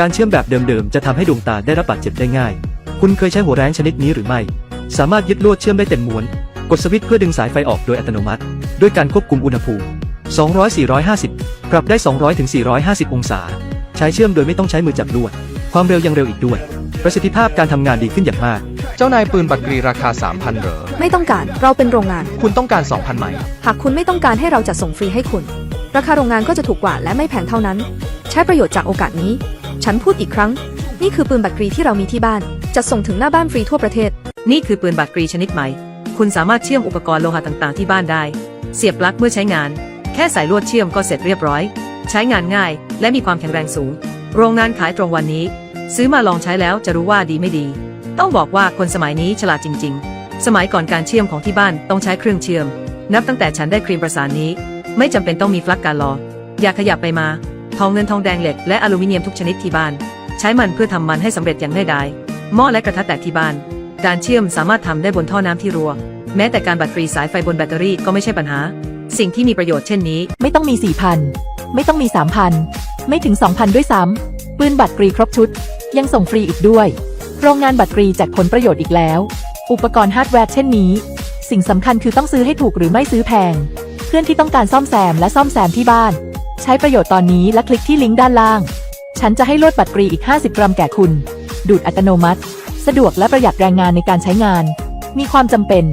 การเชื่อมแบบเดิมๆ จะทำให้ดวงตาได้รับบาดเจ็บได้ง่าย คุณเคยใช้หัวแรงชนิดนี้หรือไม่ สามารถยึดลวดเชื่อมได้เต็มม้วน กดสวิตช์เพื่อดึงสายไฟออกโดยอัตโนมัติ ด้วยการควบคุมอุณหภูมิ 200-450 ปรับได้ 200-450 องศา ใช้เชื่อมโดยไม่ต้องใช้มือจับลวด ความเร็วยังเร็วอีกด้วย ประสิทธิภาพการทำงานดีขึ้นอย่างมาก เจ้านายปืนบัตรกรีราคา 3,000เหรอ ไม่ต้องการ เราเป็นโรงงาน คุณต้องการ 2,000ไหม หากคุณไม่ต้องการให้เราจัดส่งฟรีให้คุณ ราคาโรงงานก็จะถูกกว่าและไม่แพงเท่านั้น ใช้ประโยชน์จากโอกาสนี้ ฉันพูดอีกครั้ง นี่คือปืนบัตรกรีที่เรามีที่บ้านจัดส่งถึงหน้าบ้านฟรีทั่วประเทศ นี่คือปืนบัตรกรีชนิดใหม่ คุณสามารถเชื่อมอุปกรณ์โลหะต่างๆ ที่บ้านได้ เสียบปลั๊กเมื่อใช้งาน แค่สายลวดเชื่อมก็เสร็จเรียบร้อย ใช้งานง่าย และมีความแข็งแรงสูง โรงงานขายตรงวันนี้ ซื้อมาลองใช้แล้วจะรู้ว่าดีไม่ดี ต้องบอกว่าคนสมัยนี้ฉลาดจริง ๆ สมัยก่อนการเชื่อมของที่บ้านต้องใช้เครื่องเชื่อม นับตั้งแต่ฉันได้ครีมประสานนี้ ไม่จำเป็นต้องมีฟลั๊กการรออย่าขยับไปมา ทองเงินทองแดงเหล็กและอลูมิเนียมทุกชนิดที่บ้าน ใช้มันเพื่อทำมันให้สำเร็จอย่างง่ายดายหม้อและกระทะแตกที่บ้าน การเชื่อมสามารถทำได้บนท่อน้ำที่รั่วแม้แต่การบัตรฟรีสายไฟบนแบตเตอรี่ก็ไม่ใช่ปัญหา สิ่งที่มีประโยชน์เช่นนี้ ไม่ต้องมี4,000ไม่ต้องมี3,000ไม่ถึง 2,000 ด้วยซ้ำปืนบัตรกรีครบชุด ยังส่งฟรีอีกด้วย โรงงานบัตรกรีแจกผลประโยชน์อีกแล้ว อุปกรณ์ฮาร์ดแวร์เช่นนี้ สิ่งสำคัญคือต้องซื้อให้ถูกหรือไม่ซื้อแพง เพื่อนที่ต้องการซ่อมแซมและซ่อมแซมที่บ้าน ใช้ประโยชน์ตอนนี้และคลิกที่ลิงก์ด้านล่าง ฉันจะให้ลวดบัตรกรีอีก 50 กรัมแก่คุณ ดูดอัตโนมัติ สะดวกและประหยัดแรงงานในการใช้งาน มีความจำเป็น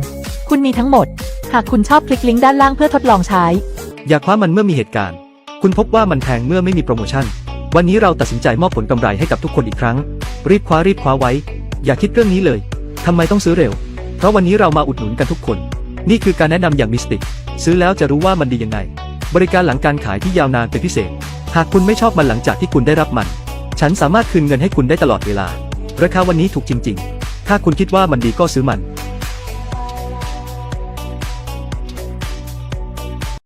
คุณมีทั้งหมด หากคุณชอบคลิกลิงก์ด้านล่างเพื่อทดลองใช้ อย่าคว้ามันเมื่อมีเหตุการณ์ คุณพบว่ามันแพงเมื่อไม่มีโปรโมชั่น วันนี้เราตัดสินใจมอบผลกำไรให้กับทุกคนอีกครั้ง รีบคว้ารีบคว้าไว้ อย่าคิดเรื่องนี้เลยทำไมต้องซื้อเร็ว เพราะวันนี้เรามาอุดหนุนกันทุกคน นี่คือการแนะนำอย่างมิสติก ซื้อแล้วจะรู้ว่ามันดียังไง บริการหลังการขายที่ยาวนานเป็นพิเศษ หากคุณไม่ชอบมันหลังจากที่คุณได้รับมัน ฉันสามารถคืนเงินให้คุณได้ตลอดเวลา ราคาวันนี้ถูกจริง ๆ ถ้าคุณคิดว่ามันดีก็ซื้อมัน